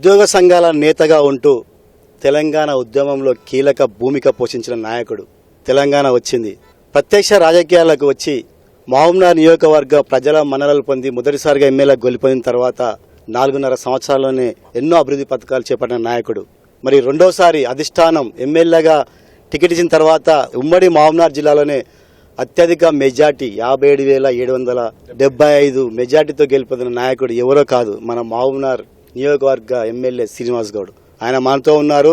ఉద్యోగ సంఘాల నేతగా ఉంటూ తెలంగాణ ఉద్యమంలో కీలక భూమిక పోషించిన నాయకుడు. తెలంగాణ వచ్చింది. ప్రత్యక్ష రాజకీయాలకు వచ్చి మహబూబ్నగర్ నియోజకవర్గ ప్రజల మన్ననలు పొంది మొదటిసారిగా ఎమ్మెల్యే గెలిపోయిన తర్వాత నాలుగున్నర సంవత్సరాల్లోనే ఎన్నో అభివృద్ధి పథకాలు చేపట్టిన నాయకుడు. మరి రెండోసారి అధిష్టానం ఎమ్మెల్యేగా టికెట్ ఇచ్చిన తర్వాత ఉమ్మడి మహబూబ్నగర్ జిల్లాలోనే అత్యధిక మెజార్టీ యాభై ఏడు వేల ఏడు వందల డెబ్బై ఐదు మెజార్టీతో గెలిపొందిన నాయకుడు ఎవరో కాదు మన మహబూబ్నగర్ నియోజకవర్గ ఎమ్మెల్యే శ్రీనివాస్ గౌడ్. ఆయన మనతో ఉన్నారు.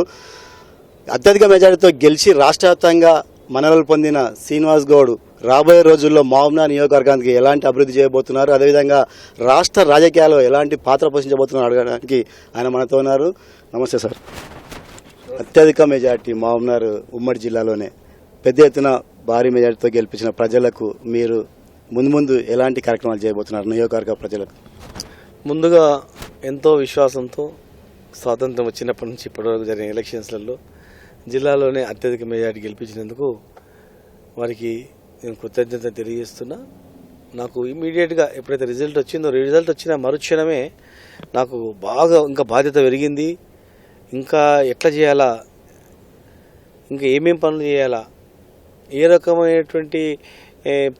అత్యధిక మెజార్టీతో గెలిచి రాష్ట్ర వ్యాప్తంగా మనవలు పొందిన శ్రీనివాస్ గౌడ్ రాబోయే రోజుల్లో మహబూబ్నగర్ నియోజకవర్గానికి ఎలాంటి అభివృద్ధి చేయబోతున్నారు? అదేవిధంగా రాష్ట్ర రాజకీయాల్లో ఎలాంటి పాత్ర పోషించబోతున్నారు అడగడానికి ఆయన మనతో ఉన్నారు. నమస్తే సార్. అత్యధిక మెజార్టీ మహబూబ్నగర్ ఉమ్మడి జిల్లాలోనే పెద్ద ఎత్తున భారీ మెజార్టీతో గెలిపించిన ప్రజలకు మీరు ముందు ముందు ఎలాంటి కార్యక్రమాలు చేయబోతున్నారు? నియోజకవర్గ ప్రజలకు. ముందుగా ఎంతో విశ్వాసంతో స్వాతంత్రం వచ్చినప్పటి నుంచి ఇప్పటివరకు జరిగిన ఎలక్షన్స్లలో జిల్లాలోనే అత్యధిక మెజార్టీ గెలిపించినందుకు వారికి నేను కృతజ్ఞత తెలియజేస్తున్నా. నాకు ఇమీడియట్గా ఎప్పుడైతే రిజల్ట్ వచ్చిందో రిజల్ట్ వచ్చిన మరుక్షణమే నాకు బాగా ఇంకా బాధ్యత పెరిగింది. ఇంకా ఎట్లా చేయాలా? ఇంకా ఏమేం పనులు చేయాలా? ఏ రకమైనటువంటి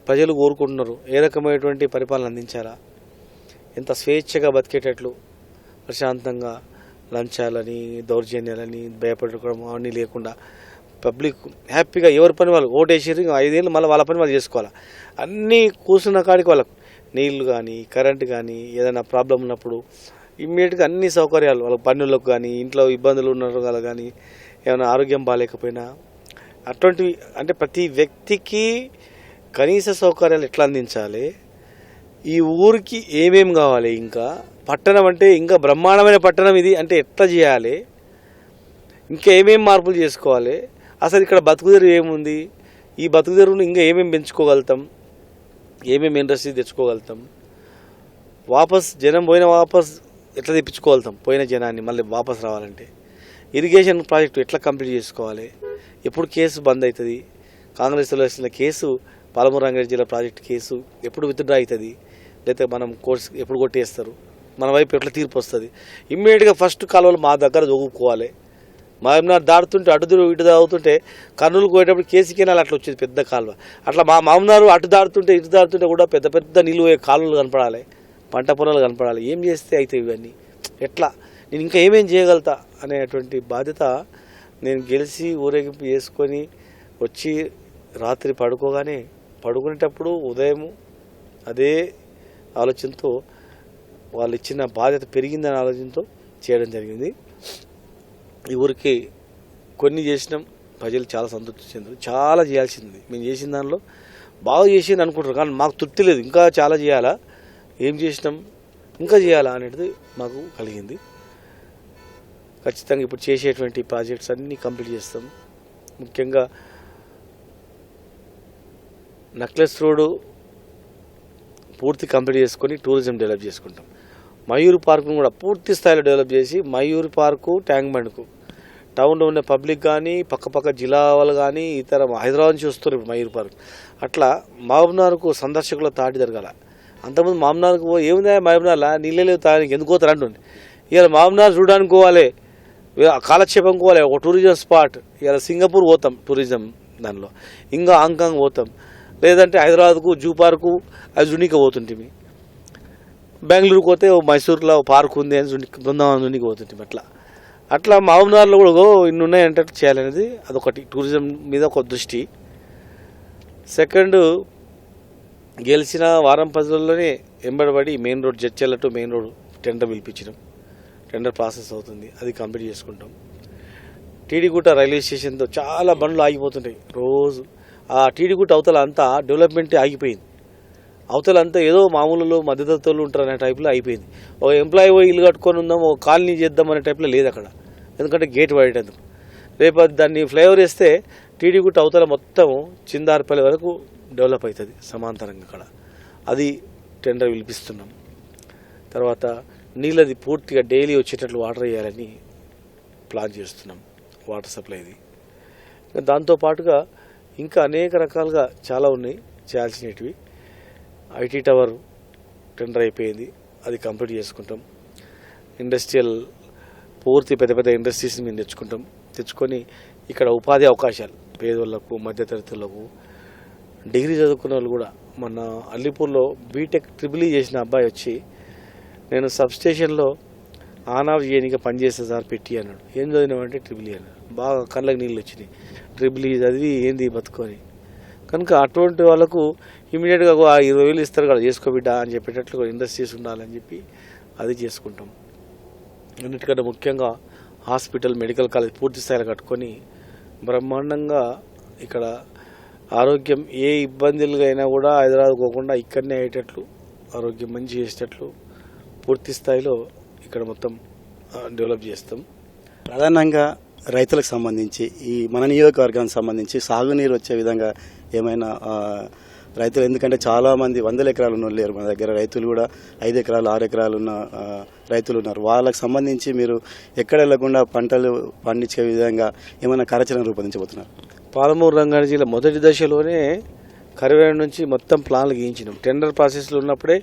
ప్రజలు కోరుకుంటున్నారు? ఏ రకమైనటువంటి పరిపాలన అందించాలా? ఎంత స్వేచ్ఛగా బతికేటట్లు ప్రశాంతంగా లంచాలని దౌర్జన్యాలని భయపడడం అవన్నీ లేకుండా పబ్లిక్ హ్యాపీగా ఎవరి పని వాళ్ళు ఓటేసారు ఐదేళ్ళు మళ్ళీ వాళ్ళ పని వాళ్ళు చేసుకోవాలి? అన్నీ కూర్చున్న కాడికి వాళ్ళకు నీళ్ళు కానీ కరెంట్ కానీ ఏదైనా ప్రాబ్లం ఉన్నప్పుడు ఇమ్మీడియట్గా అన్ని సౌకర్యాలు వాళ్ళ పన్నులకు కానీ ఇంట్లో ఇబ్బందులు ఉన్న వాళ్ళు కానీ ఏమైనా ఆరోగ్యం బాగాలేకపోయినా అటువంటివి అంటే ప్రతి వ్యక్తికి కనీస సౌకర్యాలు ఎట్లా అందించాలి? ఈ ఊరికి ఏమేమి కావాలి ఇంకా? పట్టణం అంటే ఇంకా బ్రహ్మాండమైన పట్టణం ఇది అంటే ఎట్లా చేయాలి? ఇంకా ఏమేమి మార్పులు చేసుకోవాలి? అసలు ఇక్కడ బతుకుదెరువు ఏముంది? ఈ బతుకుదెరువును ఇంకా ఏమేమి పెంచుకోగలుగుతాం? ఏమేమి ఇండస్ట్రీ తెచ్చుకోగలుగుతాం? వాపస్ జనం పోయిన వాపస్ ఎట్లా తెప్పించుకోగలుగుతాం? పోయిన జనాన్ని మళ్ళీ వాపస్ రావాలంటే. ఇరిగేషన్ ప్రాజెక్టు ఎట్లా కంప్లీట్ చేసుకోవాలి? ఎప్పుడు కేసు బంద్ అవుతుంది? కాంగ్రెస్లో వేసిన కేసు పాలమూరు రంగారెడ్డి జిల్లా ప్రాజెక్టు కేసు ఎప్పుడు విత్డ్రా అవుతుంది? లేకపోతే మనం కోర్స్ ఎప్పుడు కొట్టేస్తారు? మన వైపు ఎట్లా తీర్పు వస్తుంది? ఇమ్మీడియట్గా ఫస్ట్ కాలువలు మా దగ్గర దొగుకోవాలి మా ఏమన్నా దాడుతుంటే అటు ఇటు దాగుతుంటే కర్నూలు పోయేటప్పుడు కేసీ కెనాల్ అట్లా వచ్చేది పెద్ద కాలువ. అట్లా మా మామనారు అటు దాడుతుంటే ఇటు దాడుతుంటే కూడా పెద్ద పెద్ద నిలువ కాలువలు కనపడాలి. పంట పొలాలు కనపడాలి. ఏం చేస్తే అవుతాయి ఇవన్నీ? ఎట్లా? నేను ఇంకా ఏమేం చేయగలుగుతా అనేటువంటి బాధ్యత నేను గెలిచి ఊరేగింపు చేసుకొని వచ్చి రాత్రి పడుకోగానే పడుకునేటప్పుడు ఉదయం అదే ఆలోచనతో వాళ్ళు ఇచ్చిన బాధ్యత పెరిగిందనే ఆలోచనతో చేయడం జరిగింది. ఈ ఊరికి కొన్ని చేసినాం ప్రజలు చాలా సంతృప్తి చెందారు. చాలా చేయాల్సింది. మేము చేసిన దానిలో బాగా చేసింది అనుకుంటారు కానీ మాకు తృప్తి లేదు. ఇంకా చాలా చేయాలా? ఏం చేసినాం? ఇంకా చేయాలా అనేది మాకు కలిగింది. ఖచ్చితంగా ఇప్పుడు చేసేటువంటి ప్రాజెక్ట్స్ అన్నీ కంప్లీట్ చేస్తాం. ముఖ్యంగా నక్లెస్ రోడ్ పూర్తి కంప్లీట్ చేసుకొని టూరిజం డెవలప్ చేసుకుంటాం. మయూర్ పార్కును కూడా పూర్తి స్థాయిలో డెవలప్ చేసి మయూర్ పార్కు ట్యాంక్ బండ్కు. టౌన్లో ఉన్న పబ్లిక్ కానీ పక్కపక్క జిల్లా వాళ్ళు కానీ ఇతర హైదరాబాద్ నుంచి వస్తారు ఇప్పుడు మయూర్ పార్క్. అట్లా మహబూబ్నగర్కు సందర్శకుల తాటి జరగాల. అంతకుముందు మహబూబ్నగర్కు పో ఏముందా మహబూబ్నగర్లా నీళ్ళే లేవు తాగడానికి ఎందుకు పోతారు? అంటుంది ఇవాళ మహబూబ్నగర్ చూడడానికి పోవాలి. కాలక్షేపం పోవాలి. ఒక టూరిజం స్పాట్. ఇవాళ సింగపూర్ పోతాం టూరిజం దానిలో. ఇంకా హాంకాంగ్ పోతాం. లేదంటే హైదరాబాద్కు జూ పార్కు అది జునికి పోతుంటిమి. బెంగళూరుకు పోతే ఓ మైసూర్లో పార్క్ ఉంది అని జునికి బృందావనం జునికి పోతుంటిమి అట్లా. అట్లా మహబూబ్నగర్లో కూడా ఇన్ని ఉన్నాయంటే చేయాలనేది అదొకటి టూరిజం మీద ఒక దృష్టి. సెకండ్ గెలిచిన వారం పది రోజుల్లోనే ఎంబడబడి main road Jadcherla to main road tender పిలిపించడం tender process అవుతుంది అది కంప్లీట్ చేసుకుంటాం. టీడీగుట్ట రైల్వే స్టేషన్తో చాలా బండ్లు ఆగిపోతుంటాయి రోజు. ఆ టీడీగుట్ట అవతల అంతా డెవలప్మెంట్ ఆగిపోయింది. అవతల అంతా ఏదో మామూలులో మధ్యతత్వాలు ఉంటారు అనే టైప్లో అయిపోయింది ఒక ఎంప్లాయీ పోయి ఇల్లు కట్టుకొని ఉందాం ఒక కాలనీ చేద్దాం అనే టైప్లో లేదు అక్కడ. ఎందుకంటే గేట్ పడేటందుకు రేపు దాన్ని ఫ్లైఓవర్ వేస్తే టీడీగుట్ట అవతల మొత్తం చిందారపల్లి వరకు డెవలప్ అవుతుంది సమాంతరంగా అక్కడ. అది టెండర్ పిలిపిస్తున్నాం. తర్వాత నీళ్ళది పూర్తిగా డైలీ వచ్చేటట్లు వాటర్ వేయాలని ప్లాన్ చేస్తున్నాం వాటర్ సప్లైది దాంతోపాటుగా దాంతో పాటుగా ఇంకా అనేక రకాలుగా చాలా ఉన్నాయి చేయాల్సినవి ఐటీ టవర్ టెండర్ అయిపోయింది. అది కంప్లీట్ చేసుకుంటాం. ఇండస్ట్రియల్ పూర్తి పెద్ద పెద్ద ఇండస్ట్రీస్ మేము తెచ్చుకుంటాం. తెచ్చుకొని ఇక్కడ ఉపాధి అవకాశాలు పేదోళ్ళకు మధ్యతరగతులకు డిగ్రీ చదువుకున్న వాళ్ళు కూడా. మన అల్లిపూర్లో బీటెక్ ట్రిపుల్ ఈ చేసిన అబ్బాయి వచ్చి నేను సబ్ స్టేషన్లో ఆన్ ఆఫ్ చేయనిక పనిచేస్తా సార్ పెట్టి అన్నాడు. ఏం చదివినామంటే ట్రిపుల్ అన్నాడు. బాగా కళ్ళకి నీళ్ళు వచ్చినాయి. ట్రిపుల్ ఈ e చదివి ఏంది బతుకొని? కనుక అటువంటి వాళ్ళకు ఇమీడియట్గా ఆ ఇరవై వేలు ఇస్తారు కదా చేసుకో బిడ్డ అని చెప్పేటట్లు ఇండస్ట్రీస్ ఉండాలని చెప్పి అది చేసుకుంటాం. అన్నిటికంటే ముఖ్యంగా హాస్పిటల్ మెడికల్ కాలేజ్ పూర్తి స్థాయిలో కట్టుకొని బ్రహ్మాండంగా ఇక్కడ ఆరోగ్యం ఏ ఇబ్బందులుగా అయినా కూడా హైదరాబాద్ పోకుండా ఇక్కడనే అయ్యేటట్లు ఆరోగ్యం మంచి చేసేటట్లు పూర్తి స్థాయిలో ఇక్కడ మొత్తం డెవలప్ చేస్తాం. ప్రధానంగా రైతులకు సంబంధించి ఈ మన నియోజకవర్గానికి సంబంధించి సాగునీరు వచ్చే విధంగా ఏమైనా రైతులు ఎందుకంటే చాలా మంది వందల ఎకరాలు ఉన్న లేరు మన దగ్గర. రైతులు కూడా ఐదు ఎకరాలు ఆరు ఎకరాలు ఉన్న రైతులు ఉన్నారు. వాళ్ళకి సంబంధించి మీరు ఎక్కడ వెళ్ళకుండా పంటలు పండించే విధంగా ఏమైనా కార్యాచరణ రూపొందించబోతున్నారు? పాలమూరు రంగారెడ్డి జిల్లా మొదటి దశలోనే కరివేడ నుంచి మొత్తం ప్లాన్లు గీయించినాం. టెండర్ ప్రాసెస్లో ఉన్నప్పుడే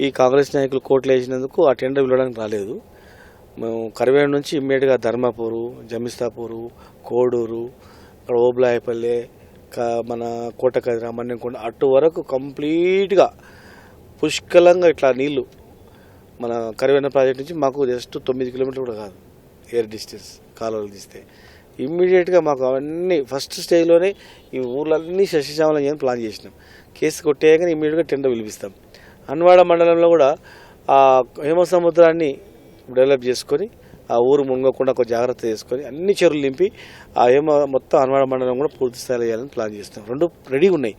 ఈ కాంగ్రెస్ నాయకులు కోట్లు వేసినందుకు ఆ టెండర్ వెళ్ళడానికి రాలేదు. మేము కరివేడు నుంచి ఇమ్మీడియట్గా ధర్మపూరు జమిస్తాపూరు కోడూరు ఇక్కడ ఓబ్లాయపల్లె మన కోటకదిర మన్నెంకొండ అటు వరకు కంప్లీట్గా పుష్కలంగా ఇట్లా నీళ్ళు మన కరివేన ప్రాజెక్ట్ నుంచి మాకు జస్ట్ తొమ్మిది కిలోమీటర్లు కూడా కాదు ఎయిర్ డిస్టెన్స్ కాలువలు తీస్తే. ఇమ్మీడియట్గా మాకు అవన్నీ ఫస్ట్ స్టేజ్లోనే ఈ ఊర్లన్నీ శశిశామలం చేయని ప్లాన్ చేసినాం. కేసు కొట్టేయగానే ఇమ్మీడియట్గా టెండర్ పిలిపిస్తాం. అన్వాడ మండలంలో కూడా ఆ హేమ సముద్రాన్ని డెవలప్ చేసుకొని ఆ ఊరు మునగకుండా ఒక జాగ్రత్త చేసుకొని అన్ని చెరువులు నింపి ఆ ఏమో మొత్తం అనవాడ మండలం కూడా పూర్తి స్థాయిలో చేయాలని ప్లాన్ చేస్తాం రెండు రెడీగా ఉన్నాయి.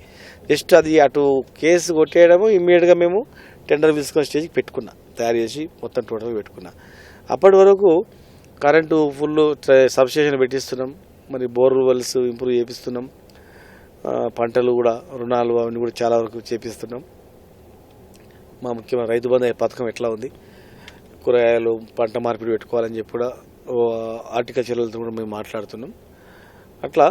జస్ట్ అది అటు కేసు కొట్టేయడము ఇమ్మీడియట్గా మేము టెండర్ తీసుకొని స్టేజ్కి పెట్టుకున్నా తయారు చేసి మొత్తం టోటల్ పెట్టుకున్నా. అప్పటి వరకు కరెంటు ఫుల్ సబ్స్టేషన్ పెట్టిస్తున్నాం. మరి బోర్వెల్స్ ఇంప్రూవ్ చేపిస్తున్నాం. పంటలు కూడా రుణాలు అవన్నీ కూడా చాలా వరకు చేపిస్తున్నాం. మా ముఖ్యమైన రైతు బంధు పథకం ఎట్లా ఉంది? కూరగాయలు పంట మార్పిడి పెట్టుకోవాలని చెప్పి కూడా హార్టికల్చర్లతో కూడా మేము మాట్లాడుతున్నాం. అట్లా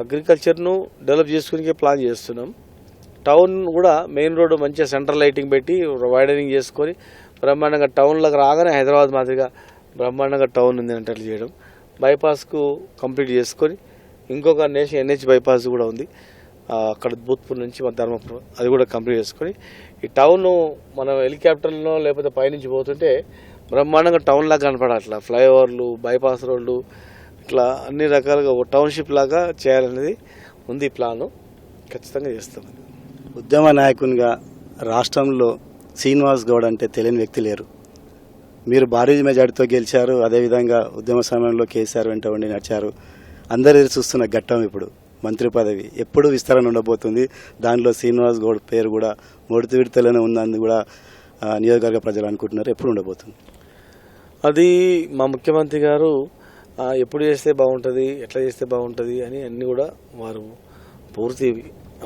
అగ్రికల్చర్ను డెవలప్ చేసుకునే ప్లాన్ చేస్తున్నాం. టౌన్ కూడా మెయిన్ రోడ్డు మంచిగా సెంట్రల్ లైటింగ్ పెట్టి వైడనింగ్ చేసుకొని బ్రహ్మాండంగా టౌన్లోకి రాగానే హైదరాబాద్ మాదిరిగా బ్రహ్మాండంగా టౌన్ ఉంది అంటే చేయడం. బైపాస్కు కంప్లీట్ చేసుకొని ఇంకొక నేషన్ ఎన్హెచ్ బైపాస్ కూడా ఉంది. అక్కడ భూత్పూర్ నుంచి మన ధర్మపురం అది కూడా కంప్లీట్ చేసుకొని ఈ టౌన్ మనం హెలికాప్టర్లో లేకపోతే పైనుంచి పోతుంటే బ్రహ్మాండంగా టౌన్ లాగా కనపడట్లా ఫ్లైఓవర్లు బైపాస్ రోడ్లు ఇట్లా అన్ని రకాలుగా ఒక టౌన్షిప్ లాగా చేయాలనేది ఉంది ప్లాను. ఖచ్చితంగా చేస్తాం. ఉద్యమ నాయకునిగా రాష్ట్రంలో శ్రీనివాస్ గౌడ్ అంటే తెలియని వ్యక్తి లేరు. మీరు భారీ మెజార్టీతో గెలిచారు అదేవిధంగా ఉద్యమ సమయంలో కేసీఆర్ వెంట ఉండి నడిచారు. అందరు చూస్తున్న ఘట్టం ఇప్పుడు. మంత్రి పదవి ఎప్పుడు విస్తరణ ఉండబోతుంది. దానిలో శ్రీనివాస్ గౌడ్ పేరు కూడా మొదటి విడతలోనే ఉందని కూడా నియోజకవర్గ ప్రజలు అనుకుంటున్నారు. ఎప్పుడు ఉండబోతుంది? అది మా ముఖ్యమంత్రి గారు ఎప్పుడు చేస్తే బాగుంటుంది ఎట్లా చేస్తే బాగుంటుంది అని అన్నీ కూడా వారు పూర్తి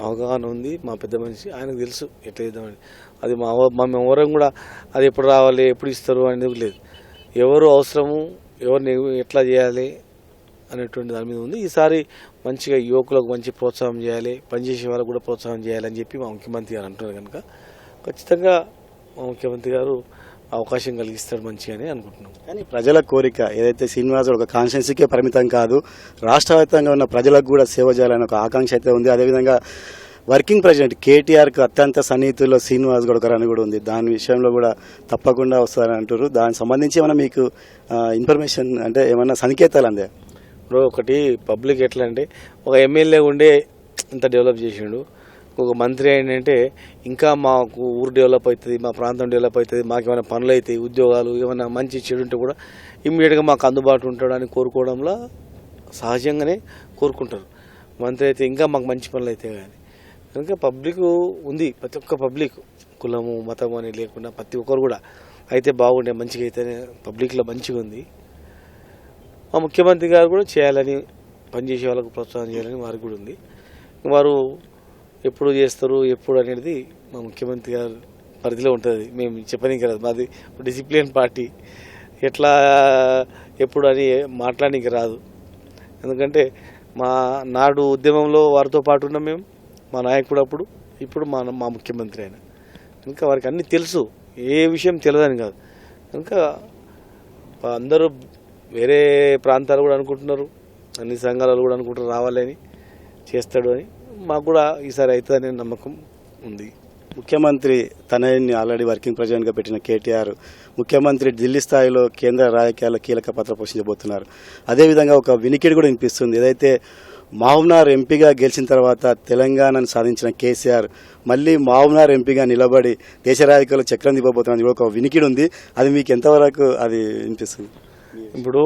అవగాహన ఉంది. మా పెద్ద మనిషి ఆయనకు తెలుసు ఎట్లా చేద్దామని. అది మా మేము మా ఎవరం కూడా అది ఎప్పుడు రావాలి ఎప్పుడు ఇస్తారు అనేది లేదు. ఎవరు అవసరము ఎవరిని ఎట్లా చేయాలి అనేటువంటి దాని మీద ఉంది. ఈసారి మంచిగా యువకులకు మంచి ప్రోత్సాహం చేయాలి పనిచేసే వాళ్ళకు కూడా ప్రోత్సాహం చేయాలని చెప్పి మా ముఖ్యమంత్రి గారు అంటున్నారు కనుక. ఖచ్చితంగా మా ముఖ్యమంత్రి గారు అవకాశం కలిగిస్తాడు మంచిగా అని అనుకుంటున్నాం. కానీ ప్రజల కోరిక ఏదైతే శ్రీనివాస్ ఒక కాన్స్టిట్యున్సీకే పరిమితం కాదు రాష్ట్ర వ్యాప్తంగా ఉన్న ప్రజలకు కూడా సేవ చేయాలని ఒక ఆకాంక్ష అయితే ఉంది. అదేవిధంగా వర్కింగ్ ప్రెసిడెంట్ కేటీఆర్కు అత్యంత సన్నిహితుల్లో శ్రీనివాస్ గౌడ్ గారు అని కూడా ఉంది. దాని విషయంలో కూడా తప్పకుండా వస్తారని అంటారు దానికి సంబంధించి ఏమైనా మీకు ఇన్ఫర్మేషన్ అంటే ఏమైనా సంకేతాలు అందే ఇప్పుడు ఒకటి పబ్లిక్ ఎట్లా అంటే ఒక ఎమ్మెల్యే ఉండే ఇంత డెవలప్ చేసిండు. ఒక మంత్రి ఏంటంటే ఇంకా మాకు ఊరు డెవలప్ అవుతుంది మా ప్రాంతం డెవలప్ అవుతుంది మాకు ఏమైనా పనులు అవుతాయి ఉద్యోగాలు ఏమైనా మంచి చెడు ఉంటే కూడా ఇమ్మీడియట్గా మాకు అందుబాటులో ఉంటాడని కోరుకోవడంలో సహజంగానే కోరుకుంటారు. మంత్రి అయితే ఇంకా మాకు మంచి పనులు అవుతాయి కానీ కనుక పబ్లిక్ ఉంది ప్రతి ఒక్క పబ్లిక్ కులము మతము అని లేకుండా ప్రతి ఒక్కరు కూడా అయితే బాగుండే మంచిగా అయితేనే పబ్లిక్లో మంచిగా ఉంది. మా ముఖ్యమంత్రి గారు కూడా చేయాలని పనిచేసే వాళ్ళకు ప్రోత్సాహం చేయాలని వారికి కూడా ఉంది. వారు ఎప్పుడు చేస్తారు ఎప్పుడు అనేది మా ముఖ్యమంత్రి గారు పరిధిలో ఉంటుంది. మేము చెప్పనీకి రాదు. మాది డిసిప్లిన్ పార్టీ. ఎట్లా ఎప్పుడు అని మాట్లాడడానికి రాదు. ఎందుకంటే మా నాడు ఉద్యమంలో వారితో పాటు ఉన్నాం మేము. మా నాయకుడు అప్పుడు ఇప్పుడు మా మా ముఖ్యమంత్రి ఆయన. ఇంకా వారికి అన్నీ తెలుసు. ఏ విషయం తెలియదని కాదు. కనుక అందరూ వేరే ప్రాంతాలు కూడా అనుకుంటున్నారు. అన్ని సంఘాలు కూడా అనుకుంటున్నారు రావాలని చేస్తాడు అని. మాకు కూడా ఈసారి అవుతుందనే నమ్మకం ఉంది. ముఖ్యమంత్రి తనని ఆల్రెడీ వర్కింగ్ ప్రెసిడెంట్గా పెట్టిన కేటీఆర్ ముఖ్యమంత్రి ఢిల్లీ స్థాయిలో కేంద్ర రాజకీయాల్లో కీలక పాత్ర పోషించబోతున్నారు. అదేవిధంగా ఒక వినికిడి కూడా వినిపిస్తుంది. ఏదైతే మావునార్ ఎంపీగా గెలిచిన తర్వాత తెలంగాణను సాధించిన కేసీఆర్ మళ్ళీ మావునార్ ఎంపీగా నిలబడి దేశ రాజకీయాల్లో చక్రం దిబ్బబోతున్నది కూడా ఒక వినికిడి ఉంది. అది మీకు ఎంతవరకు అది వినిపిస్తుంది? ఇప్పుడు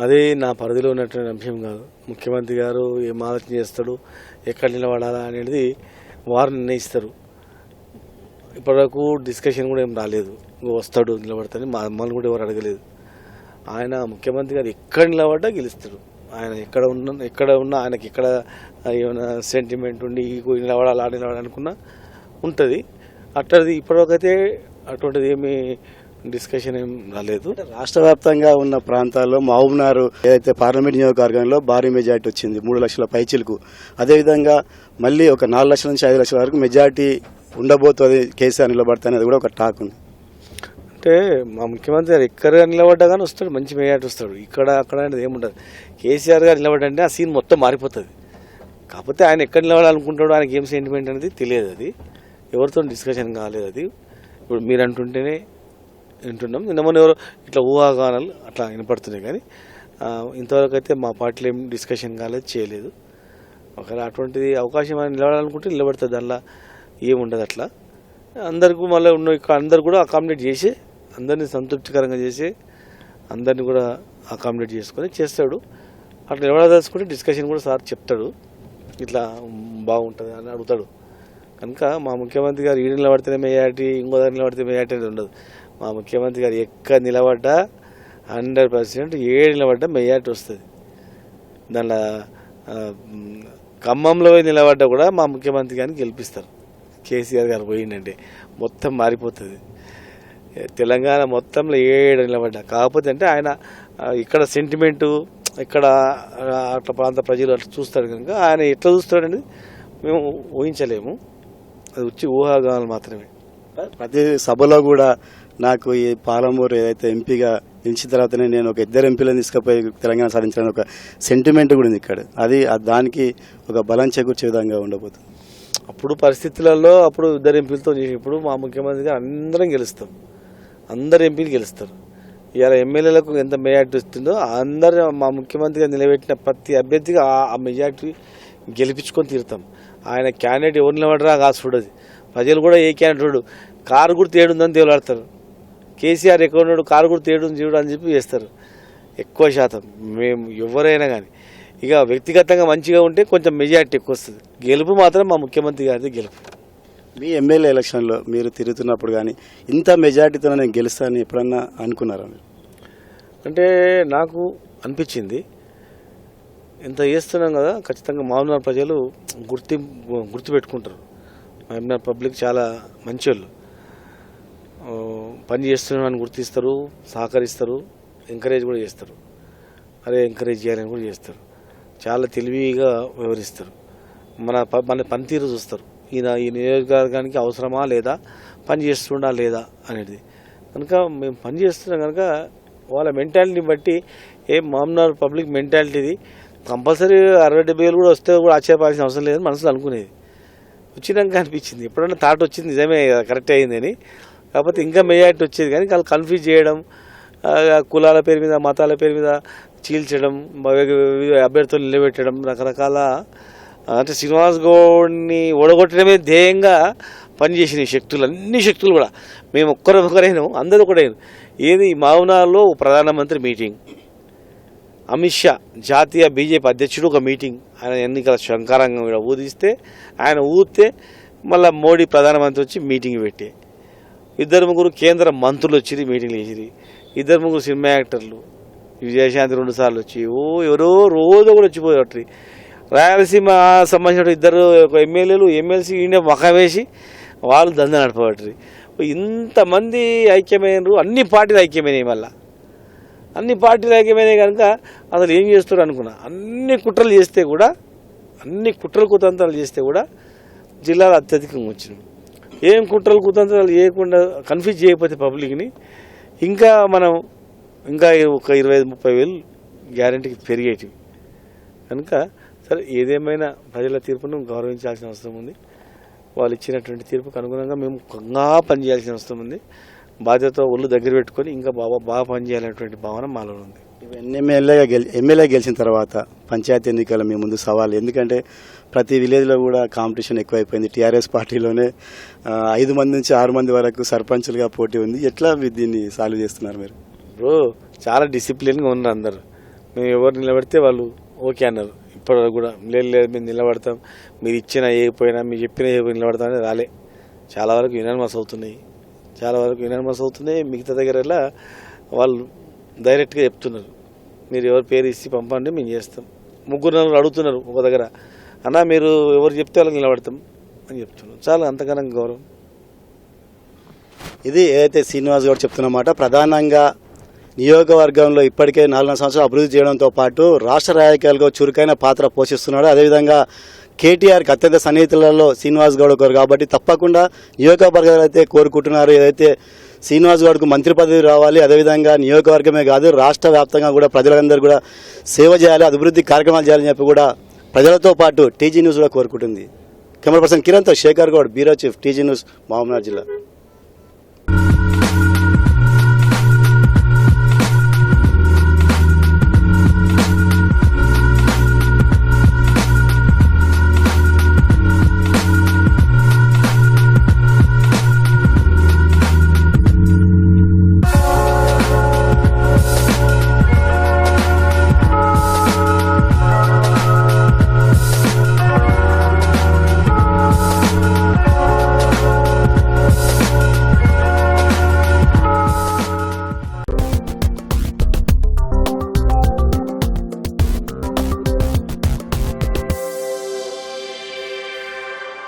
అది నా పరిధిలో ఉన్నటువంటి అంశం కాదు. ముఖ్యమంత్రి గారు ఏం ఆలోచన చేస్తాడు ఎక్కడ నిలబడాలా అనేది వారు నిర్ణయిస్తారు. ఇప్పటివరకు డిస్కషన్ కూడా ఏం రాలేదు. వస్తాడు నిలబడతాని మా కూడా ఎవరు అడగలేదు. ఆయన ముఖ్యమంత్రి గారు ఎక్కడ నిలబడ్డా గెలుస్తాడు. ఆయన ఎక్కడ ఉన్న ఎక్కడ ఉన్నా ఆయనకి ఎక్కడ ఏమైనా సెంటిమెంట్ ఉండి నిలబడాలా నిలబడాలి ఆ ఉంటుంది. అట్టది ఇప్పటివరకు అయితే అటువంటిది ఏమీ డిస్కషన్ ఏం రాలేదు. రాష్ట్ర వ్యాప్తంగా ఉన్న ప్రాంతాల్లో మహబూబ్నార్ ఏదైతే పార్లమెంట్ నియోజకవర్గంలో భారీ మెజార్టీ వచ్చింది మూడు లక్షల పైచిలకు. అదేవిధంగా మళ్ళీ ఒక నాలుగు లక్షల నుంచి ఐదు లక్షల వరకు మెజార్టీ ఉండబోతుంది కేసీఆర్ నిలబడతానే అది కూడా ఒక టాక్ ఉంది. అంటే మా ముఖ్యమంత్రి గారు ఎక్కడ నిలబడ్డా కానీ వస్తాడు మంచి మేయాటి వస్తాడు. ఇక్కడ అక్కడ అనేది ఏముండదు కేసీఆర్ గారు నిలబడంటే ఆ సీన్ మొత్తం మారిపోతుంది. కాకపోతే ఆయన ఎక్కడ నిలబడాలనుకుంటాడో ఆయనకి ఏం సెంటిమెంట్ అనేది తెలియదు అది. ఎవరితో డిస్కషన్ కాలేదు అది. ఇప్పుడు మీరు అంటుంటేనే వింటున్నాం. నిన్న మొన్న ఎవరో ఇట్లా ఊహాగానాలు అట్లా వినపడుతున్నాయి కానీ ఇంతవరకు అయితే మా పార్టీలో ఏం డిస్కషన్ కాలేదు చేయలేదు. ఒకవేళ అటువంటిది అవకాశం అని నిలబడాలనుకుంటే నిలబడుతుంది దానిలో ఏముండదు అట్లా. అందరికీ మళ్ళీ ఉన్న ఇక్కడ అందరు కూడా అకామిడేట్ చేసి అందరినీ సంతృప్తికరంగా చేసి అందరినీ కూడా అకామిడేట్ చేసుకొని చేస్తాడు. అట్లా నిలబడదలుచుకుంటే డిస్కషన్ కూడా సార్ చెప్తాడు. ఇట్లా బాగుంటుంది అని అడుగుతాడు. కనుక మా ముఖ్యమంత్రి గారు ఈడు నిలబడితేనే మేయాటి ఇంకో దగ్గర నిలబడితే మేయాటి అనేది ఉండదు. మా ముఖ్యమంత్రి గారు ఎక్కడ నిలబడ్డా హండ్రెడ్ పర్సెంట్ ఏడు నిలబడ్డా మెజార్టీ వస్తుంది. దానిలో ఖమ్మంలో పోయి నిలబడ్డా కూడా మా ముఖ్యమంత్రి గారిని గెలిపిస్తారు. కేసీఆర్ గారు పోయిందంటే మొత్తం మారిపోతుంది. తెలంగాణ మొత్తంలో ఏడు నిలబడ్డా. కాకపోతే అంటే ఆయన ఇక్కడ సెంటిమెంటు ఇక్కడ ఆ, అట్లా ప్రాంత ప్రజలు అట్లా చూస్తాడు కనుక ఆయన ఎట్లా చూస్తాడని మేము ఊహించలేము. అది వచ్చి ఊహాగానాలు మాత్రమే. ప్రతి సభలో కూడా నాకు ఈ పాలమూరు ఏదైతే ఎంపీగా గెలిచిన తర్వాతనే నేను ఒక ఇద్దరు ఎంపీలను తీసుకుపోయి తెలంగాణ సాధించడానికి ఒక సెంటిమెంట్ కూడా ఉంది ఇక్కడ. అది దానికి ఒక బలం చేకూర్చే విధంగా ఉండబోతుంది. అప్పుడు పరిస్థితులలో అప్పుడు ఇద్దరు ఎంపీలతో చేసినప్పుడు మా ముఖ్యమంత్రి అందరం గెలుస్తాం. అందరు ఎంపీలు గెలుస్తారు. ఇవాళ ఎమ్మెల్యేలకు ఎంత మెజార్టీ వస్తుందో అందరు మా ముఖ్యమంత్రిగా నిలబెట్టిన ప్రతి అభ్యర్థిగా ఆ- మెజార్టీ గెలిపించుకొని తీరుతాం. ఆయన క్యాండిడేట్ ఎవరు నిలబడరా కాదు చూడదు. ప్రజలు కూడా ఏ క్యాండిడేట్ కారు గుర్తు ఏడుందని తేలాడతారు కేసీఆర్ ఎక్కడ ఉన్నాడు? కారు గుర్తు ఏడుంది చూడు అని చెప్పి చేస్తారు ఎక్కువ శాతం. మేము ఎవరైనా కానీ. ఇక వ్యక్తిగతంగా మంచిగా ఉంటే కొంచెం మెజార్టీ ఎక్కువ వస్తుంది గెలుపు మాత్రం మా ముఖ్యమంత్రి గారిది గెలుపు. మీ ఎమ్మెల్యే ఎలక్షన్లో మీరు తిరుగుతున్నప్పుడు కానీ ఇంత మెజార్టీతో నేను గెలుస్తానని ఎప్పుడన్నా అనుకున్నారా మీరు? అంటే నాకు అనిపించింది. ఇంత చేస్తున్నాం కదా ఖచ్చితంగా మామూలు ప్రజలు గుర్తి గుర్తుపెట్టుకుంటారు. మామూలు పబ్లిక్ చాలా మంచోళ్ళు. ఆ, పని చేస్తున్నామని గుర్తిస్తారు సహకరిస్తారు ఎంకరేజ్ కూడా చేస్తారు. అరే ఎంకరేజ్ చేయాలని కూడా చేస్తారు. చాలా తెలివిగా వివరిస్తారు మన ప- మన పనితీరు చూస్తారు. ఈయన ఈ నియోజకవర్గానికి అవసరమా లేదా పని చేస్తుండా లేదా అనేది. కనుక మేము పని చేస్తున్నాం కనుక వాళ్ళ మెంటాలిటీని బట్టి ఏ మామూలు పబ్లిక్ మెంటాలిటీది కంపల్సరీ అరవై డెబ్బై వేలు కూడా వస్తే కూడా ఆశ్చర్యపాల్సిన అవసరం లేదని మనసులో అనుకునేది. వచ్చినాక అనిపించింది. ఎప్పుడన్నా థాట్ వచ్చింది నిజమే కదా, కరెక్ట్ అయిందని. కాకపోతే ఇంకా మెజారిటీ వచ్చేది కానీ వాళ్ళు కన్ఫ్యూజ్ చేయడం కులాల పేరు మీద మతాల పేరు మీద చీల్చడం అభ్యర్థులు నిలబెట్టడం రకరకాల అంటే శ్రీనివాస్ గౌడ్ని ఓడగొట్టడమే ధ్యేయంగా పనిచేసిన ఈ శక్తులు అన్ని శక్తులు కూడా. మేము ఒక్కరు ఒకరైనాం అందరూ ఒకరైన ఏది? మావునాలో ప్రధానమంత్రి మీటింగ్. అమిత్ షా జాతీయ బీజేపీ అధ్యక్షుడు ఒక మీటింగ్. ఆయన ఎన్నికల శంకారంగం కూడా ఊదిస్తే ఆయన ఊదితే మళ్ళీ మోడీ ప్రధానమంత్రి వచ్చి మీటింగ్ పెట్టి. ఇద్దరు ముగ్గురు కేంద్ర మంత్రులు వచ్చి మీటింగ్లు చేసిరి ఇద్దరు ముగ్గురు సినిమా యాక్టర్లు. విజయశాంతి రెండు సార్లు వచ్చి. ఓ ఎవరో రోజు కూడా వచ్చిపోయేవాటి రాయలసీమ సంబంధించిన ఇద్దరు ఒక ఎమ్మెల్యేలు ఎమ్మెల్సీ ఈయన మఖం వేసి వాళ్ళు దంద నడపబట్టి ఇంతమంది ఐక్యమైనరు అన్ని పార్టీలు ఐక్యమైనవి మళ్ళీ. అన్ని పార్టీలు ఐక్యమైనవి కనుక అసలు ఏం చేస్తారు అనుకున్నా. అన్ని కుట్రలు చేస్తే కూడా అన్ని కుట్రలు కుతంత్రాలు చేస్తే కూడా జిల్లాలో అత్యధికంగా వచ్చినాం ఏం కుట్రలు కుతంత్రాలు చేయకుండా కన్ఫ్యూజ్ చేయకపోతే పబ్లిక్ని ఇంకా మనం ఇంకా ఒక ఇరవై ఐదు ముప్పై వేలు గ్యారంటీకి పెరిగేటివి. కనుక సరే ఏదేమైనా ప్రజల తీర్పును గౌరవించాల్సిన అవసరం ఉంది. వాళ్ళు ఇచ్చినటువంటి తీర్పుకు అనుగుణంగా మేము కొంగా పనిచేయాల్సిన అవసరం ఉంది. బాధ్యత ఒళ్ళు దగ్గర పెట్టుకొని ఇంకా బాగా బాగా పనిచేయాలనేటువంటి భావన మాలో ఉంది. ఎమ్మెల్యేగా గెలి ఎమ్మెల్యే గెలిచిన తర్వాత పంచాయతీ ఎన్నికల మీ ముందు సవాల్ ఎందుకంటే ప్రతి విలేజ్లో కూడా కాంపిటీషన్ ఎక్కువైపోయింది. టీఆర్ఎస్ పార్టీలోనే ఐదు మంది నుంచి ఆరు మంది వరకు సర్పంచులుగా పోటీ ఉంది. ఎట్లా దీన్ని సాల్వ్ చేస్తున్నారు మీరు? బ్రో చాలా డిసిప్లిన్గా ఉన్నారు అందరు. మేము ఎవరు నిలబడితే వాళ్ళు ఓకే అన్నారు. ఇప్పటివరకు కూడా లేదు లేదు మేము నిలబడతాం. మీరు ఇచ్చిన ఏకపోయినా మీరు చెప్పిన ఏ నిలబడతాం అనేది రాలే. చాలా వరకు యునానిమస్ అవుతున్నాయి. చాలా వరకు యునానిమస్ అవుతున్నాయి. మిగతా దగ్గర వాళ్ళు డైరెక్ట్గా చెప్తున్నారు. మీరు ఎవరు పేరు ఇచ్చి పంపండి మేము చేస్తాం. ముగ్గురు నలుగురు అడుగుతున్నారు ఒక దగ్గర. అన్న మీరు ఎవరు చెప్తే వాళ్ళకి నిలబడతాం అని చెప్తున్నాం చాలా అంతగానం గౌరవం. ఇది ఏదైతే శ్రీనివాస్ గౌడ్ చెప్తున్నమాట ప్రధానంగా నియోజకవర్గంలో ఇప్పటికే నాలుగు సంవత్సరాలు అభివృద్ధి చేయడంతో పాటు రాష్ట్ర రాజకీయాలుగా చురుకైన పాత్ర పోషిస్తున్నాడు. అదేవిధంగా కేటీఆర్కి అత్యంత సన్నిహితులలో శ్రీనివాస్ గౌడ్ ఒకరు కాబట్టి తప్పకుండా నియోజకవర్గాలు అయితే కోరుకుంటున్నారు. ఏదైతే శ్రీనివాస్ గౌడ్కు మంత్రి పదవి రావాలి అదేవిధంగా నియోజకవర్గమే కాదు రాష్ట్ర వ్యాప్తంగా కూడా ప్రజలందరూ కూడా సేవ చేయాలి అభివృద్ధి కార్యక్రమాలు చేయాలని చెప్పి కూడా ప్రజలతో పాటు టీజీ న్యూస్ కూడా కోరుకుంటుంది. Camera person కిరణ్తో Shekhar Goud bureau chief TG news Mahabubnagar జిల్లా.